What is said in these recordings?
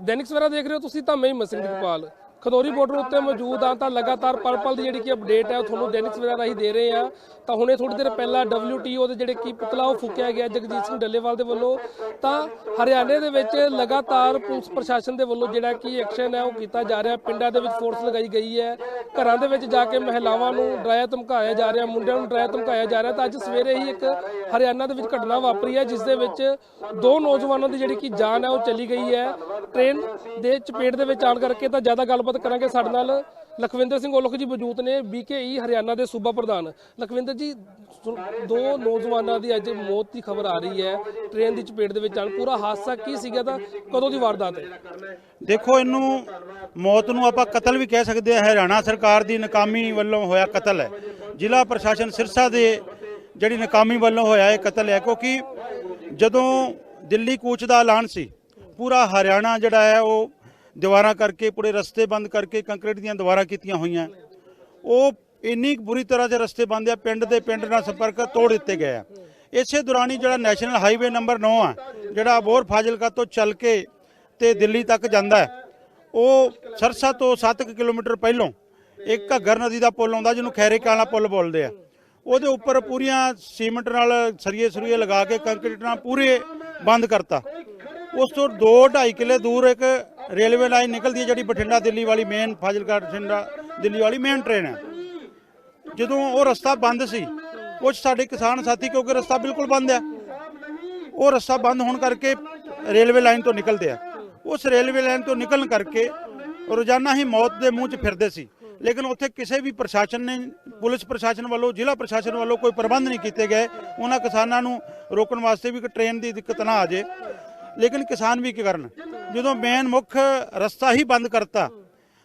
ਦੈਨਿਕ ਸਵੇਰਾ ਦੇਖ ਰਹੇ ਹੋ ਤੁਸੀਂ ਤਾਂ ਮੈਂ ਹੀ ਮਸਿੰਘ ਦੀਪਾਲ ਖਦੋਰੀ ਬਾਰਡਰ ਉੱਤੇ ਮੌਜੂਦ ਆ, ਤਾਂ ਲਗਾਤਾਰ ਪਲ ਪਲ ਦੀ ਜਿਹੜੀ ਕਿ ਅਪਡੇਟ ਹੈ ਉਹ ਤੁਹਾਨੂੰ ਦੈਨਿਕ ਸਵੇਰਾ ਰਾਹੀਂ ਦੇ ਰਹੇ ਆ। ਤਾਂ ਹੁਣੇ ਥੋੜੀ ਦੇਰ ਪਹਿਲਾਂ WTO ਦੇ ਜਿਹੜੇ ਕੀ ਪੁਤਲਾ, ਉਹ ਫੂਕਿਆ ਗਿਆ ਜਗਜੀਤ ਸਿੰਘ ਡੱਲੇਵਾਲ ਦੇ ਵੱਲੋਂ। ਤਾਂ ਹਰਿਆਣੇ ਦੇ ਵਿੱਚ ਲਗਾਤਾਰ ਪੁਲਿਸ ਪ੍ਰਸ਼ਾਸਨ ਦੇ ਵੱਲੋਂ ਜਿਹੜਾ ਕੀ ਐਕਸ਼ਨ ਹੈ ਉਹ ਕੀਤਾ ਜਾ ਰਿਹਾ। ਪਿੰਡਾਂ ਦੇ ਵਿੱਚ ਫੋਰਸ ਲਗਾਈ ਗਈ ਹੈ। ਘਰਾਂ ਦੇ ਵਿੱਚ ਜਾ ਕੇ ਮਹਿਲਾਵਾਂ ਨੂੰ ਡਰਾਇਆ, ਧਮਕਾਇਆ ਜਾ ਰਿਹਾ, ਮੁੰਡਿਆਂ ਨੂੰ ਡਰਾਇਆ, ਧਮਕਾਇਆ ਜਾ ਰਿਹਾ। ਤਾਂ ਅੱਜ ਸਵੇਰੇ ਹੀ ਇੱਕ ਹਰਿਆਣਾ ਦੇ ਵਿੱਚ ਘਟਨਾ ਵਾਪਰੀ ਹੈ, ਜਿਸ ਦੇ ਵਿੱਚ ਦੋ ਨੌਜਵਾਨਾਂ ਦੀ ਜਿਹੜੀ ਕਿ ਜਾਨ ਹੈ ਉਹ ਚਲੀ ਗਈ ਹੈ। ਟ੍ਰੇਨ ਦੇ ਚਪੇਟ ਦੇ ਵਿੱਚ ਆਣ ਕਰਕੇ ਤਾਂ ਜ਼ਿਆਦਾ ਗੱਲਬਾਤ ਕਰਾਂਗੇ ਸਾਡੇ ਨਾਲ। ਲਖਵਿੰਦਰ ਸਿੰਘ ਔਲਖ ਜੀ ਮੌਜੂਦ ਨੇ ਬੀਕੇਈ ਹਰਿਆਣਾ ਦੇ ਸੂਬਾ ਪ੍ਰਧਾਨ। ਲਖਵਿੰਦਰ ਜੀ ਦੋ ਨੌਜਵਾਨਾਂ ਦੀ ਅੱਜ ਮੌਤ ਦੀ ਖਬਰ ਆ ਰਹੀ ਹੈ। ਟ੍ਰੇਨ ਦੀ ਚਪੇਟ ਦੇ ਵਿੱਚ ਆਣ ਪੂਰਾ ਹਾਦਸਾ ਕੀ ਸੀਗਾ ਤਾਂ ਕਦੋਂ ਦੀ ਵਾਰਦਾਤ ਹੈ? ਦੇਖੋ, ਇਹਨੂੰ ਮੌਤ ਨੂੰ ਆਪਾਂ ਕਤਲ ਵੀ ਕਹਿ ਸਕਦੇ ਹਾਂ। ਹਰਿਆਣਾ ਸਰਕਾਰ ਦੀ ਨਾਕਾਮੀ ਵੱਲੋਂ ਹੋਇਆ ਕਤਲ ਹੈ। ਜ਼ਿਲ੍ਹਾ ਪ੍ਰਸ਼ਾਸਨ ਸਿਰਸਾ ਦੇ ਜਿਹੜੀ ਨਾਕਾਮੀ ਵੱਲੋਂ ਹੋਇਆ ਇਹ ਕਤਲ ਹੈ, ਕਿਉਂਕਿ ਜਦੋਂ ਦਿੱਲੀ ਕੂਚ ਦਾ ਐਲਾਨ ਸੀ, ਪੂਰਾ ਹਰਿਆਣਾ ਜਿਹੜਾ ਹੈ, ਉਹ ਦੀਵਾਰਾਂ ਕਰਕੇ, ਪੂਰੇ ਰਸਤੇ ਬੰਦ ਕਰਕੇ, ਕੰਕਰੀਟ ਦੀਆਂ ਦੀਵਾਰਾਂ ਕੀਤੀਆਂ ਹੋਈਆਂ। ਉਹ ਇੰਨੀ ਕੁ ਬੁਰੀ ਤਰ੍ਹਾਂ ਦੇ ਰਸਤੇ ਬੰਦ ਆ, ਪਿੰਡ ਦੇ ਪਿੰਡ ਨਾਲ ਸੰਪਰਕ ਤੋੜ ਦਿੱਤੇ ਗਏ ਆ। ਇਸੇ ਦੌਰਾਨ ਹੀ ਜਿਹੜਾ ਨੈਸ਼ਨਲ ਹਾਈਵੇ ਨੰਬਰ 9 ਆ, ਜਿਹੜਾ ਅਬੋਹਰ ਫਾਜ਼ਿਲਕਾ ਤੋਂ ਚੱਲ ਕੇ ਤੇ ਦਿੱਲੀ ਤੱਕ ਜਾਂਦਾ ਉਹ ਸਰਸਾ ਤੋਂ 7 ਕਿਲੋਮੀਟਰ ਪਹਿਲੋਂ ਇੱਕ ਘੱਗਰ ਨਦੀ ਦਾ ਪੁਲ ਆਉਂਦਾ, ਜਿਹਨੂੰ ਖੈਰੇ ਕਾਲਾ ਪੁਲ ਬੋਲਦੇ ਆ। ਉਹਦੇ ਉੱਪਰ ਪੂਰੀਆਂ ਸੀਮੈਂਟ ਨਾਲ ਸਰੀਏ ਸਰੀਏ ਲਗਾ ਕੇ ਕੰਕਰੀਟ ਨਾਲ ਪੂਰੇ ਬੰਦ ਕਰਤਾ। ਉਸ ਤੋਂ 2.5 ਕਿਲੇ ਦੂਰ ਇੱਕ ਰੇਲਵੇ ਲਾਈਨ ਨਿਕਲਦੀ ਹੈ ਜਿਹੜੀ ਬਠਿੰਡਾ ਦਿੱਲੀ ਵਾਲੀ ਮੇਨ ਫਾਜ਼ਿਲਕਾ ਬਠਿੰਡਾ ਦਿੱਲੀ ਵਾਲੀ ਮੇਨ ਟ੍ਰੇਨ ਹੈ। ਜਦੋਂ ਉਹ ਰਸਤਾ ਬੰਦ ਸੀ ਕੁਝ ਸਾਡੇ ਕਿਸਾਨ ਸਾਥੀ, ਕਿਉਂਕਿ ਰਸਤਾ ਬਿਲਕੁਲ ਬੰਦ ਹੈ, ਉਹ ਰਸਤਾ ਬੰਦ ਹੋਣ ਕਰਕੇ ਰੇਲਵੇ ਲਾਈਨ ਤੋਂ ਨਿਕਲਦੇ ਆ। ਉਸ ਰੇਲਵੇ ਲਾਈਨ ਤੋਂ ਨਿਕਲਣ ਕਰਕੇ ਰੋਜ਼ਾਨਾ ਹੀ ਮੌਤ ਦੇ ਮੂੰਹ 'ਚ ਫਿਰਦੇ ਸੀ। ਲੇਕਿਨ ਉੱਥੇ ਕਿਸੇ ਵੀ ਪ੍ਰਸ਼ਾਸਨ ਨੇ, ਪੁਲਿਸ ਪ੍ਰਸ਼ਾਸਨ ਵੱਲੋਂ, ਜ਼ਿਲ੍ਹਾ ਪ੍ਰਸ਼ਾਸਨ ਵੱਲੋਂ ਕੋਈ ਪ੍ਰਬੰਧ ਨਹੀਂ ਕੀਤੇ ਗਏ। ਉਹਨਾਂ ਕਿਸਾਨਾਂ ਨੂੰ ਰੋਕਣ ਵਾਸਤੇ ਵੀ ਕਿ ਟ੍ਰੇਨ ਦੀ ਦਿੱਕਤ ਨਾ ਆ ਜੇ ਲੇਕਿਨ ਕਿਸਾਨ ਵੀ ਕੀ ਕਰਨ? ਜਦੋਂ ਮੇਨ ਮੁੱਖ ਰਸਤਾ ਹੀ ਬੰਦ ਕਰਤਾ,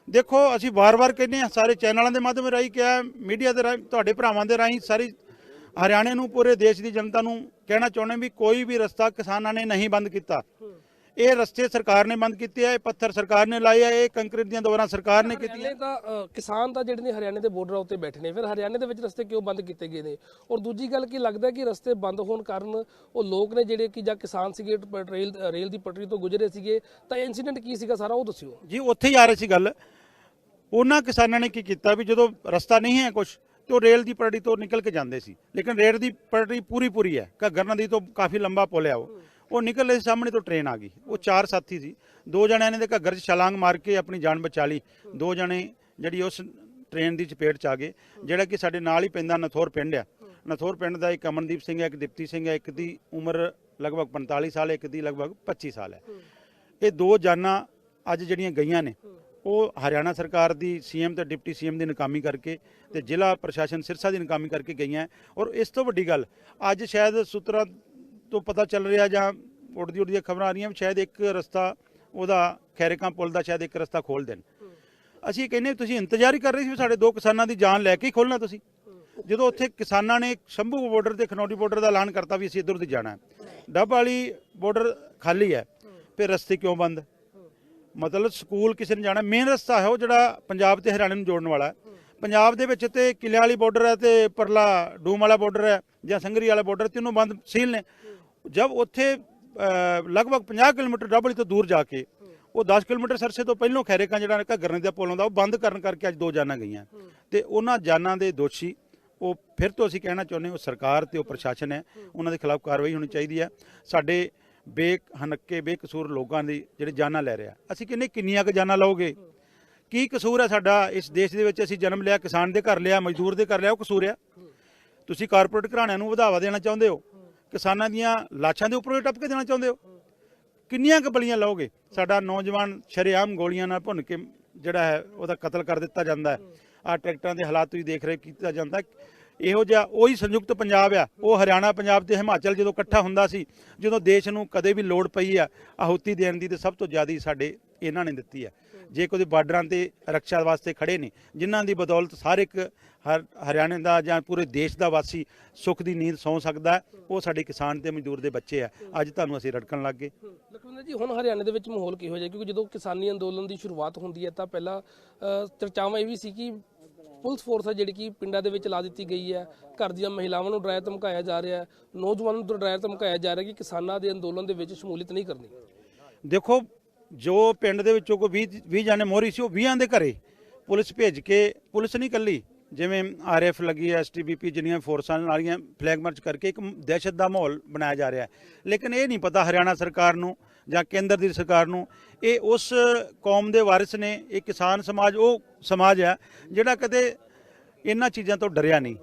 ਦੇਖੋ ਅਸੀਂ ਵਾਰ-ਵਾਰ ਕਹਿੰਦੇ ਹਾਂ, ਸਾਰੇ ਚੈਨਲਾਂ ਦੇ ਮਾਧਿਅਮ ਰਾਹੀਂ ਕਿਹਾ ਮੀਡੀਆ ਦੇ ਰਾਹੀਂ, ਤੁਹਾਡੇ ਭਰਾਵਾਂ ਦੇ ਰਾਹੀਂ ਸਾਰੀ ਹਰਿਆਣੇ ਨੂੰ, ਪੂਰੇ ਦੇਸ਼ ਦੀ ਜਨਤਾ ਨੂੰ ਕਹਿਣਾ ਚਾਹੁੰਦੇ ਵੀ ਕੋਈ ਵੀ ਰਸਤਾ ਕਿਸਾਨਾਂ ਨੇ ਨਹੀਂ ਬੰਦ ਕੀਤਾ। ਇਹ ਰਸਤੇ ਸਰਕਾਰ ਨੇ ਬੰਦ ਕੀਤੇ ਆ ਇਹ ਪੱਥਰ ਸਰਕਾਰ ਨੇ ਲਾਏ ਆ ਇਹ ਕੰਕਰੀਟ ਦੀਆਂ ਦੀਵਾਰਾਂ ਸਰਕਾਰ ਨੇ ਕੀਤੀਆਂ। ਤਾਂ ਕਿਸਾਨ ਤਾਂ ਜਿਹੜੇ ਨੇ ਹਰਿਆਣੇ ਦੇ ਬਾਰਡਰ ਉੱਤੇ ਬੈਠੇ ਨੇ ਫਿਰ ਹਰਿਆਣੇ ਦੇ ਵਿੱਚ ਰਸਤੇ ਕਿਉਂ ਬੰਦ ਕੀਤੇ ਗਏ ਨੇ? ਔਰ ਦੂਜੀ ਗੱਲ ਕੀ ਲੱਗਦਾ ਕਿ ਰਸਤੇ ਬੰਦ ਹੋਣ ਕਾਰਨ ਉਹ ਲੋਕ ਨੇ ਜਿਹੜੇ ਕਿ ਜਾਂ ਕਿਸਾਨ ਸੀਗੇ ਰੇਲ ਰੇਲ ਦੀ ਪਟੜੀ ਤੋਂ ਗੁਜ਼ਰੇ ਸੀਗੇ ਤਾਂ ਇਨਸੀਡੈਂਟ ਕੀ ਸੀਗਾ ਸਾਰਾ ਉਹ ਦੱਸਿਓ। ਜੀ ਉੱਥੇ ਹੀ ਆ ਰਹੀ ਸੀ ਗੱਲ। ਉਹਨਾਂ ਕਿਸਾਨਾਂ ਨੇ ਕੀ ਕੀਤਾ ਵੀ ਜਦੋਂ ਰਸਤਾ ਨਹੀਂ ਹੈ ਕੁਝ ਤੇ ਉਹ ਰੇਲ ਦੀ ਪਟੜੀ ਤੋਂ ਨਿਕਲ ਕੇ ਜਾਂਦੇ ਸੀ। ਲੇਕਿਨ ਰੇਲ ਦੀ ਪਟੜੀ ਪੂਰੀ ਪੂਰੀ ਹੈ ਘੱਗਰ ਨਦੀ ਤੋਂ ਕਾਫੀ ਲੰਬਾ ਪੁਲ ਹੈ ਉਹ। ਉਹ ਨਿਕਲੇ ਸਾਹਮਣੇ ਤੋਂ ਟ੍ਰੇਨ ਆ ਗਈ। ਉਹ ਚਾਰ ਸਾਥੀ ਸੀ। ਦੋ ਜਣਿਆਂ ਨੇ ਦੇ ਘੱਗਰ 'ਚ ਛਲਾਂਗ ਮਾਰ ਕੇ ਆਪਣੀ ਜਾਨ ਬਚਾ ਲਈ। ਦੋ ਜਣੇ ਜਿਹੜੀ ਉਸ ਟ੍ਰੇਨ ਦੀ ਚਪੇਟ 'ਚ ਆ ਗਏ, ਜਿਹੜਾ ਕਿ ਸਾਡੇ ਨਾਲ ਹੀ ਪੈਂਦਾ ਨਥੋਰ ਪਿੰਡ ਆ। ਨਥੋਰ ਪਿੰਡ ਦਾ ਇੱਕ ਅਮਨਦੀਪ ਸਿੰਘ ਹੈ ਇੱਕ ਦੀਪਤੀ ਸਿੰਘ ਹੈ ਇੱਕ ਦੀ ਉਮਰ ਲਗਭਗ 45 ਸਾਲ ਹੈ ਇੱਕ ਦੀ ਲਗਭਗ 25 ਸਾਲ ਹੈ ਇਹ ਦੋ ਜਾਨਾਂ ਅੱਜ ਜਿਹੜੀਆਂ ਗਈਆਂ ਨੇ, ਉਹ ਹਰਿਆਣਾ ਸਰਕਾਰ ਦੀ ਸੀਐਮ ਤੇ ਡਿਪਟੀ ਸੀਐਮ ਦੀ ਨਕਾਮੀ ਕਰਕੇ ਤੇ ਜ਼ਿਲ੍ਹਾ ਪ੍ਰਸ਼ਾਸਨ ਸਿਰਸਾ ਦੀ ਨਕਾਮੀ ਕਰਕੇ ਗਈਆਂ। ਔਰ ਇਸ ਤੋਂ ਵੱਡੀ ਗੱਲ, ਅੱਜ ਸ਼ਾਇਦ ਸੂਤਰਾਂ ਤੋਂ ਪਤਾ ਚੱਲ ਰਿਹਾ ਜਾਂ ਉੜਦੀ ਉੜਦੀਆਂ ਖਬਰਾਂ ਆ ਰਹੀਆਂ ਵੀ ਸ਼ਾਇਦ ਇੱਕ ਰਸਤਾ ਉਹਦਾ ਖੈਰੇਕਾਂ ਪੁਲ ਦਾ ਸ਼ਾਇਦ ਇੱਕ ਰਸਤਾ ਖੋਲ ਦੇਣ। ਅਸੀਂ ਕਹਿੰਦੇ ਤੁਸੀਂ ਇੰਤਜ਼ਾਰ ਹੀ ਕਰ ਰਹੇ ਸੀ ਵੀ ਸਾਡੇ ਦੋ ਕਿਸਾਨਾਂ ਦੀ ਜਾਨ ਲੈ ਕੇ ਹੀ ਖੋਲਣਾ ਤੁਸੀਂ। ਜਦੋਂ ਉੱਥੇ ਕਿਸਾਨਾਂ ਨੇ ਸ਼ੰਭੂ ਬਾਰਡਰ ਤੇ ਖਨੌਰੀ ਬਾਰਡਰ ਦਾ ਐਲਾਨ ਕਰਤਾ ਵੀ ਅਸੀਂ ਇੱਧਰ ਦੀ ਜਾਣਾ ਡੱਬ ਵਾਲੀ ਬਾਰਡਰ ਖਾਲੀ ਹੈ, ਫਿਰ ਰਸਤੇ ਕਿਉਂ ਬੰਦ? ਮਤਲਬ ਸਕੂਲ ਕਿਸੇ ਨੇ ਜਾਣਾ ਮੇਨ ਰਸਤਾ ਹੈ ਉਹ ਜਿਹੜਾ ਪੰਜਾਬ ਤੇ ਹਰਿਆਣੇ ਨੂੰ ਜੋੜਨ ਵਾਲਾ ਹੈ। ਪੰਜਾਬ ਦੇ ਵਿੱਚ ਤੇ ਕਿਲਿਆਂ ਵਾਲੀ ਬਾਰਡਰ ਹੈ ਤੇ ਪਰਲਾ ਡੂਮ ਵਾਲਾ ਬਾਰਡਰ ਹੈ ਜਾਂ ਸੰਗਰੀ ਵਾਲਾ ਬਾਰਡਰ ਤਿੰਨੋਂ ਬੰਦ ਸੀਲ ਨੇ। ਜਦ ਉੱਥੇ ਲਗਭਗ 50 ਕਿਲੋਮੀਟਰ ਡੱਬਲੀ ਤੋਂ ਦੂਰ ਜਾ ਕੇ, ਉਹ 10 ਕਿਲੋਮੀਟਰ ਸਰਸੇ ਤੋਂ ਪਹਿਲੋਂ ਖੈਰੇਕਾਂ ਜਿਹੜਾ ਘੱਗਰ ਦਾ ਪੁਲ ਆਉਂਦਾ, ਉਹ ਬੰਦ ਕਰਨ ਕਰਕੇ ਅੱਜ ਦੋ ਜਾਨਾਂ ਗਈਆਂ। ਤੇ ਉਹਨਾਂ ਜਾਨਾਂ ਦੇ ਦੋਸ਼ੀ, ਉਹ ਫਿਰ ਤੋਂ ਅਸੀਂ ਕਹਿਣਾ ਚਾਹੁੰਦੇ ਉਹ ਸਰਕਾਰ ਤੇ ਉਹ ਪ੍ਰਸ਼ਾਸਨ ਹੈ, ਉਹਨਾਂ ਦੇ ਖਿਲਾਫ ਕਾਰਵਾਈ ਹੋਣੀ ਚਾਹੀਦੀ ਹੈ। ਸਾਡੇ ਬੇਹਨੱਕੇ ਬੇਕਸੂਰ ਲੋਕਾਂ ਦੀ ਜਿਹੜੇ ਜਾਨਾਂ ਲੈ ਰਿਹਾ ਅਸੀਂ ਕਿੰਨੇ, ਕਿੰਨੀਆਂ ਕੁ ਜਾਨਾਂ ਲਓਗੇ? ਕੀ ਕਸੂਰ ਹੈ ਸਾਡਾ ਇਸ ਦੇਸ਼ ਦੇ ਵਿੱਚ? ਅਸੀਂ ਜਨਮ ਲਿਆ, ਕਿਸਾਨ ਦੇ ਘਰ ਲਿਆ, ਮਜ਼ਦੂਰ ਦੇ ਘਰ ਲਿਆ, ਉਹ ਕਸੂਰ ਆ। ਤੁਸੀਂ ਕਾਰਪੋਰੇਟ ਘਰਾਣਿਆਂ ਨੂੰ ਵਧਾਵਾ ਦੇਣਾ ਚਾਹੁੰਦੇ ਹੋ? ਕਿਸਾਨਾਂ ਦੀਆਂ ਲਾਸ਼ਾਂ ਦੇ ਉੱਪਰੋਂ ਹੀ ਟੱਪ ਕੇ ਦੇਣਾ ਚਾਹੁੰਦੇ ਹੋ? ਕਿੰਨੀਆਂ ਕੁ ਬਲੀਆਂ ਲਓਗੇ? ਸਾਡਾ ਨੌਜਵਾਨ ਸ਼ਰੇਆਮ ਗੋਲੀਆਂ ਨਾਲ ਭੁੰਨ ਕੇ ਜਿਹੜਾ ਹੈ, ਉਹਦਾ ਕਤਲ ਕਰ ਦਿੱਤਾ ਜਾਂਦਾ ਹੈ। ਆ ਟਰੈਕਟਰਾਂ ਦੇ ਹਾਲਾਤ ਤੁਸੀਂ ਦੇਖ ਰਹੇ ਕੀਤਾ ਜਾਂਦਾ ਇਹੋ ਜਿਹਾ ਉਹੀ ਸੰਯੁਕਤ ਪੰਜਾਬ ਆ। ਉਹ ਹਰਿਆਣਾ, ਪੰਜਾਬ ਤੇ ਹਿਮਾਚਲ ਜਦੋਂ ਇਕੱਠਾ ਹੁੰਦਾ ਸੀ, ਜਦੋਂ ਦੇਸ਼ ਨੂੰ ਕਦੇ ਵੀ ਲੋੜ ਪਈ ਆ ਆਹੂਤੀ ਦੇਣ ਦੀ, ਤੇ ਸਭ ਤੋਂ ਜ਼ਿਆਦਾ ਸਾਡੇ ਇਹਨਾਂ ਨੇ ਦਿੱਤੀ ਆ ਜੇ ਕੋਈ ਬਾਰਡਰਾਂ ਤੇ ਰੱਖਿਆ ਵਾਸਤੇ ਖੜੇ ਨੇ ਜਿਨ੍ਹਾਂ ਦੀ ਬਦੌਲਤ ਹਰ ਇੱਕ ਹਰ ਹਰਿਆਣੇ ਦਾ ਜਾਂ ਪੂਰੇ ਦੇਸ਼ ਦਾ ਵਾਸੀ ਸੁੱਖ ਦੀ ਨੀਂਦ ਸੌਂ ਸਕਦਾ ਹੈ, ਉਹ ਸਾਡੇ ਕਿਸਾਨ ਤੇ ਮਜ਼ਦੂਰ ਦੇ ਬੱਚੇ ਆ ਅੱਜ ਤੁਹਾਨੂੰ ਅਸੀਂ ਰੜਕਣ ਲੱਗ ਗਏ। ਲਖਵਿੰਦਰ ਜੀ ਹੁਣ ਹਰਿਆਣੇ ਦੇ ਵਿੱਚ ਮਾਹੌਲ ਕਿਹੋ ਜਿਹਾ? ਕਿਉਂਕਿ ਜਦੋਂ ਕਿਸਾਨੀ ਅੰਦੋਲਨ ਦੀ ਸ਼ੁਰੂਆਤ ਹੁੰਦੀ ਹੈ ਤਾਂ ਪਹਿਲਾਂ ਚਰਚਾਵਾਂ ਇਹ ਵੀ ਸੀ ਕਿ ਪੁਲਿਸ ਫੋਰਸ ਹੈ ਜਿਹੜੀ ਕਿ ਪਿੰਡਾਂ ਦੇ ਵਿੱਚ ਲਾ ਦਿੱਤੀ ਗਈ ਹੈ। ਘਰ ਦੀਆਂ ਮਹਿਲਾਵਾਂ ਨੂੰ ਡਰਾਇਆ ਧਮਕਾਇਆ ਜਾ ਰਿਹਾ ਹੈ। ਨੌਜਵਾਨਾਂ ਨੂੰ ਡਰਾਇਆ ਧਮਕਾਇਆ ਜਾ ਰਿਹਾ ਕਿ ਕਿਸਾਨਾਂ ਦੇ ਅੰਦੋਲਨ ਦੇ ਵਿੱਚ ਸ਼ਮੂਲੀਅਤ ਨਹੀਂ ਕਰਨੀ। ਦੇਖੋ ਜੋ ਪਿੰਡ ਦੇ ਵਿੱਚੋਂ ਕੋਈ 20 20 ਜਾਨੇ ਮੋਹਰੀ ਸੀ, ਉਹ 20 ਦੇ ਘਰੇ ਪੁਲਿਸ ਭੇਜ ਕੇ ਪੁਲਿਸ ਨਹੀਂ ਕੱਲੀ ਜਿਵੇਂ ਆਰਐਫ ਲੱਗੀ ਹੈ ਐਸਟੀਬੀਪੀ ਜਿੰਨੀਆਂ ਫੋਰਸਾਂ ਨਾਲੀਆਂ ਫਲੈਗ ਮਾਰਚ ਕਰਕੇ ਇੱਕ ਦਹਿਸ਼ਤ ਦਾ ਮਾਹੌਲ ਬਣਾਇਆ ਜਾ ਰਿਹਾ ਹੈ। ਲੇਕਿਨ ਇਹ ਨਹੀਂ ਪਤਾ ਹਰਿਆਣਾ ਸਰਕਾਰ ਨੂੰ ਜਾਂ ਕੇਂਦਰ ਦੀ ਸਰਕਾਰ ਨੂੰ, ਇਹ ਉਸ ਕੌਮ ਦੇ ਵਾਰਿਸ ਨੇ, ਇਹ ਕਿਸਾਨ ਸਮਾਜ, ਉਹ ਸਮਾਜ ਹੈ ਜਿਹੜਾ ਕਦੇ ਇਹਨਾਂ ਚੀਜ਼ਾਂ ਤੋਂ ਡਰਿਆ ਨਹੀਂ।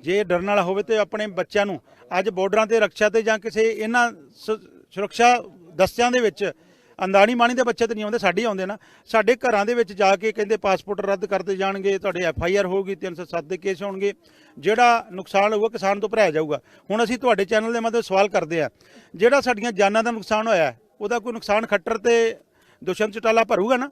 ਜੇ ਡਰਨ ਵਾਲਾ ਹੋਵੇ ਤੇ ਆਪਣੇ ਬੱਚਿਆਂ ਨੂੰ ਅੱਜ ਬਾਰਡਰਾਂ ਤੇ ਰੱਖਿਆ ਤੇ ਜਾਂ ਕਿਸੇ ਇਹਨਾਂ ਸ- ਸੁਰੱਖਿਆ ਦਸਤਿਆਂ ਦੇ ਵਿੱਚ ਅੰਦਾਣੀ ਮਾਣੀ ਦੇ ਬੱਚੇ ਤੇ ਨਹੀਂ ਆਉਂਦੇ, ਸਾਡੇ ਆਉਂਦੇ ਨਾ। ਸਾਡੇ ਘਰਾਂ ਦੇ ਵਿੱਚ ਜਾ ਕੇ ਕਹਿੰਦੇ ਪਾਸਪੋਰਟ ਰੱਦ ਕਰਤੇ ਜਾਣਗੇ, ਤੁਹਾਡੇ ਐਫ ਆਈ ਆਰ ਹੋਊਗੀ 307 ਦੇ ਕੇਸ ਹੋਣਗੇ। ਜਿਹੜਾ ਨੁਕਸਾਨ ਹੋਊਗਾ ਕਿਸਾਨ ਤੋਂ ਭਰਾਇਆ ਜਾਊਗਾ। ਹੁਣ ਅਸੀਂ ਤੁਹਾਡੇ ਚੈਨਲ ਦੇ ਮਦਦ ਸਵਾਲ ਕਰਦੇ ਆ ਜਿਹੜਾ ਸਾਡੀਆਂ ਜਾਨਾਂ ਦਾ ਨੁਕਸਾਨ ਹੋਇਆ, ਉਹਦਾ ਕੋਈ ਨੁਕਸਾਨ ਖੱਟਰ ਤੇ ਦੁਸ਼ਮਣ ਚਟਾਲਾ ਭਰੂਗਾ ਨਾ?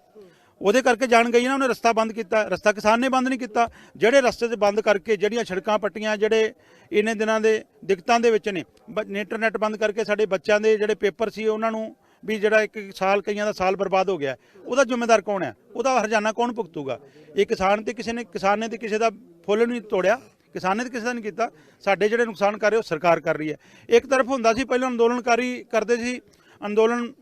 ਉਹਦੇ ਕਰਕੇ ਜਾਣ ਗਈ ਨਾ, ਉਹਨੇ ਰਸਤਾ ਬੰਦ ਕੀਤਾ, ਰਸਤਾ ਕਿਸਾਨ ਨੇ ਬੰਦ ਨਹੀਂ ਕੀਤਾ। ਜਿਹੜੇ ਰਸਤੇ 'ਚ ਬੰਦ ਕਰਕੇ, ਜਿਹੜੀਆਂ ਸੜਕਾਂ ਪੱਟੀਆਂ, ਜਿਹੜੇ ਇਹਨੇ ਦਿਨਾਂ ਦੇ ਦਿੱਕਤਾਂ ਦੇ ਵਿੱਚ ਨੇ, ਬ- ਇੰਟਰਨੈਟ ਬੰਦ ਕਰਕੇ ਸਾਡੇ ਬੱਚਿਆਂ ਦੇ ਜਿਹੜੇ ਪੇਪਰ ਸੀ, ਉਹਨਾਂ ਨੂੰ ਵੀ ਜਿਹੜਾ ਇੱਕ ਸਾਲ ਕਈਆਂ ਦਾ ਸਾਲ ਬਰਬਾਦ ਹੋ ਗਿਆ, ਉਹਦਾ ਜ਼ਿੰਮੇਦਾਰ ਕੌਣ ਹੈ? ਉਹਦਾ ਹਰਜਾਨਾ ਕੌਣ ਭੁਗਤੂਗਾ? ਇਹ ਕਿਸਾਨ ਤੇ ਕਿਸੇ ਨੇ, ਕਿਸਾਨ ਨੇ ਤੇ ਕਿਸੇ ਦਾ ਫੁੱਲ ਨਹੀਂ ਤੋੜਿਆ, ਕਿਸਾਨ ਨੇ ਤੇ ਕਿਸੇ ਦਾ ਨਹੀਂ ਕੀਤਾ। ਸਾਡੇ ਜਿਹੜੇ ਨੁਕਸਾਨ ਕਰ ਰਹੇ, ਉਹ ਸਰਕਾਰ ਕਰ ਰਹੀ ਹੈ। ਇੱਕ ਤਰਫ ਹੁੰਦਾ ਸੀ, ਪਹਿਲਾਂ ਅੰਦੋਲਨਕਾਰੀ ਕਰਦੇ ਸੀ, ਅੰਦੋਲਨ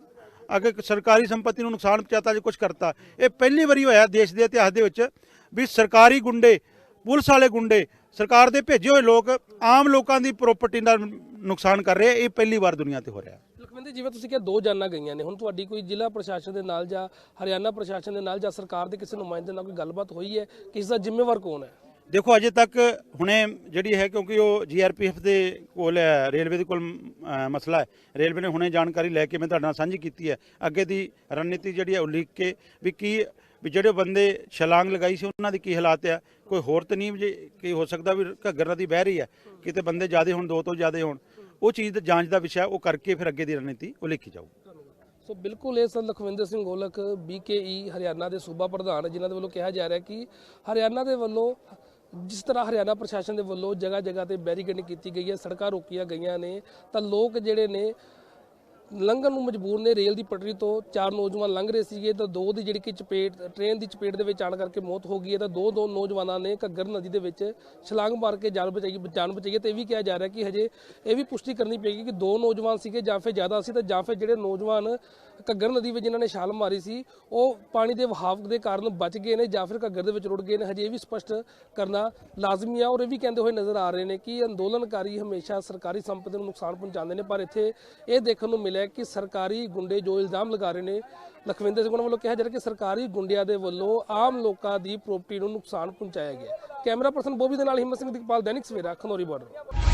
ਅਗੇ ਸਰਕਾਰੀ ਸੰਪਤੀ ਨੂੰ ਨੁਕਸਾਨ ਪਹੁੰਚਾਤਾ ਜੇ ਕੁਝ ਕਰਤਾ। ਇਹ ਪਹਿਲੀ ਵਾਰੀ ਹੋਇਆ ਦੇਸ਼ ਦੇ ਇਤਿਹਾਸ ਦੇ ਵਿੱਚ ਵੀ ਸਰਕਾਰੀ ਗੁੰਡੇ, ਪੁਲਿਸ ਵਾਲੇ ਗੁੰਡੇ, ਸਰਕਾਰ ਦੇ ਭੇਜੇ ਹੋਏ ਲੋਕ ਆਮ ਲੋਕਾਂ ਦੀ ਪ੍ਰਾਪਰਟੀ ਦਾ ਨੁਕਸਾਨ ਕਰ ਰਹੇ ਇਹ ਪਹਿਲੀ ਵਾਰ ਦੁਨੀਆ ਤੇ ਹੋ ਰਿਹਾ। ਲਖਵਿੰਦਰ ਜਿਵੇਂ ਤੁਸੀਂ ਕਿਹਾ, ਦੋ ਜਾਨਾਂ ਗਈਆਂ ਨੇ। ਹੁਣ ਤੁਹਾਡੀ ਕੋਈ ਜ਼ਿਲ੍ਹਾ ਪ੍ਰਸ਼ਾਸਨ ਦੇ ਨਾਲ ਜਾਂ ਹਰਿਆਣਾ ਪ੍ਰਸ਼ਾਸਨ ਦੇ ਨਾਲ ਜਾਂ ਸਰਕਾਰ ਦੇ ਕਿਸੇ ਨੁਮਾਇੰਦੇ ਨਾਲ ਕੋਈ ਗੱਲਬਾਤ ਹੋਈ ਹੈ? ਕਿ ਇਸ ਦਾ ਜ਼ਿੰਮੇਵਾਰ ਕੌਣ ਹੈ? ਦੇਖੋ, ਅਜੇ ਤੱਕ ਹੁਣੇ ਜਿਹੜੀ ਹੈ, ਕਿਉਂਕਿ ਉਹ ਜੀਆਰਪੀਐਫ ਦੇ ਕੋਲ ਹੈ, ਰੇਲਵੇ ਦੇ ਕੋਲ ਮਸਲਾ ਹੈ। ਰੇਲਵੇ ਨੇ ਹੁਣੇ ਜਾਣਕਾਰੀ ਲੈ ਕੇ ਮੈਂ ਤੁਹਾਡੇ ਨਾਲ ਸਾਂਝੀ ਕੀਤੀ ਹੈ। ਅੱਗੇ ਦੀ ਰਣਨੀਤੀ ਜਿਹੜੀ ਹੈ, ਉਹ ਲਿਖ ਕੇ ਵੀ ਕੀ, ਵੀ ਜਿਹੜੇ ਬੰਦੇ ਛਲਾਂਗ ਲਗਾਈ ਸੀ, ਉਹਨਾਂ ਦੀ ਕੀ ਹਾਲਾਤ ਹੈ ਕੋਈ ਹੋਰ ਤਾਂ ਨਹੀਂ ਜੇ, ਕੀ ਹੋ ਸਕਦਾ ਵੀ ਘੱਗਰ ਨਦੀ ਬਹਿ ਰਹੀ ਹੈ। ਕਿਤੇ ਬੰਦੇ ਜ਼ਿਆਦਾ ਹੋਣ, ਦੋ ਤੋਂ ਜ਼ਿਆਦਾ ਹੋਣ। ਉਹ ਚੀਜ਼ ਦੀ ਜਾਂਚ ਦਾ ਵਿਸ਼ਾ ਉਹ ਕਰਕੇ ਫਿਰ ਅੱਗੇ ਦੀ ਰਣਨੀਤੀ ਉਹ ਲਿਖੀ ਜਾਊ ਸੋ ਬਿਲਕੁਲ ਇਹ ਸਨ ਲਖਵਿੰਦਰ ਸਿੰਘ ਗੋਲਕ ਬੀਕੇਈ ਹਰਿਆਣਾ ਦੇ ਸੂਬਾ ਪ੍ਰਧਾਨ, ਜਿਨ੍ਹਾਂ ਦੇ ਵੱਲੋਂ ਕਿਹਾ ਜਾ ਰਿਹਾ ਕਿ ਹਰਿਆਣਾ ਦੇ ਵੱਲੋਂ ਜਿਸ ਤਰ੍ਹਾਂ ਹਰਿਆਣਾ ਪ੍ਰਸ਼ਾਸਨ ਦੇ ਵੱਲੋਂ ਜਗ੍ਹਾ ਜਗ੍ਹਾ ਤੇ ਬੈਰੀਕੇਡਿੰਗ ਕੀਤੀ ਗਈ ਹੈ, ਸੜਕਾਂ ਰੋਕੀਆਂ ਗਈਆਂ ਨੇ, ਤਾਂ ਲੋਕ ਜਿਹੜੇ ਨੇ ਲੰਘਣ ਨੂੰ ਮਜਬੂਰ ਨੇ ਰੇਲ ਦੀ ਪਟੜੀ ਤੋਂ ਚਾਰ ਨੌਜਵਾਨ ਲੰਘ ਰਹੇ ਸੀਗੇ। ਤਾਂ ਦੋ ਦੀ ਜਿਹੜੀ ਕਿ ਚਪੇਟ, ਟ੍ਰੇਨ ਦੀ ਚਪੇਟ ਦੇ ਵਿੱਚ ਆਣ ਕਰਕੇ ਮੌਤ ਹੋ ਗਈ ਹੈ। ਤਾਂ ਦੋ ਦੋ ਨੌਜਵਾਨਾਂ ਨੇ ਘੱਗਰ ਨਦੀ ਦੇ ਵਿੱਚ ਛਲਾਂਗ ਮਾਰ ਕੇ ਜਾਨ ਬਚਾਈ ਜਾਨ ਬਚਾਈ ਹੈ। ਤੇ ਇਹ ਵੀ ਕਿਹਾ ਜਾ ਰਿਹਾ ਕਿ ਹਜੇ ਇਹ ਵੀ ਪੁਸ਼ਟੀ ਕਰਨੀ ਪਏਗੀ ਕਿ ਦੋ ਨੌਜਵਾਨ ਸੀਗੇ ਜਾਂ ਫਿਰ ਜ਼ਿਆਦਾ ਸੀ। ਤਾਂ ਜਾਂ ਫਿਰ ਜਿਹੜੇ ਨੌਜਵਾਨ ਘੱਗਰ ਨਦੀ ਵਿੱਚ ਜਿਨ੍ਹਾਂ ਨੇ ਛਾਲ ਮਾਰੀ ਸੀ, ਉਹ ਪਾਣੀ ਦੇ ਵਹਾਵ ਦੇ ਕਾਰਨ ਬਚ ਗਏ ਨੇ ਜਾਂ ਫਿਰ ਘੱਗਰ ਦੇ ਵਿੱਚ ਰੁੜ ਗਏ ਨੇ। ਹਜੇ ਇਹ ਵੀ ਸਪਸ਼ਟ ਕਰਨਾ ਲਾਜ਼ਮੀ ਆ ਔਰ ਇਹ ਵੀ ਕਹਿੰਦੇ ਹੋਏ ਨਜ਼ਰ ਆ ਰਹੇ ਨੇ ਕਿ ਅੰਦੋਲਨਕਾਰੀ ਹਮੇਸ਼ਾ ਸਰਕਾਰੀ ਸੰਪਤੀ ਨੂੰ ਨੁਕਸਾਨ ਪਹੁੰਚਾਉਂਦੇ ਨੇ। ਪਰ ਇੱਥੇ ਇਹ ਦੇਖਣ ਨੂੰ ਮਿਲਿਆ ਕਿ ਸਰਕਾਰੀ ਗੁੰਡੇ ਜੋ ਇਲਜ਼ਾਮ ਲਗਾ ਰਹੇ ਨੇ, ਲਖਵਿੰਦਰ ਸਿੰਘ ਉਹਨਾਂ ਵੱਲੋਂ ਕਿਹਾ ਜਾ ਰਿਹਾ ਕਿ ਸਰਕਾਰੀ ਗੁੰਡਿਆਂ ਦੇ ਵੱਲੋਂ ਆਮ ਲੋਕਾਂ ਦੀ ਪ੍ਰੋਪਰਟੀ ਨੂੰ ਨੁਕਸਾਨ ਪਹੁੰਚਾਇਆ ਗਿਆ ਕੈਮਰਾ ਪਰਸਨ ਬੋਬੀ ਦੇ ਨਾਲ ਹਿੰਮਤ ਸਿੰਘ ਦਿਕਪਾਲ ਦੈਨਿਕ ਸਵੇਰਾ, ਖਨੋਰੀ ਬਾਰਡਰ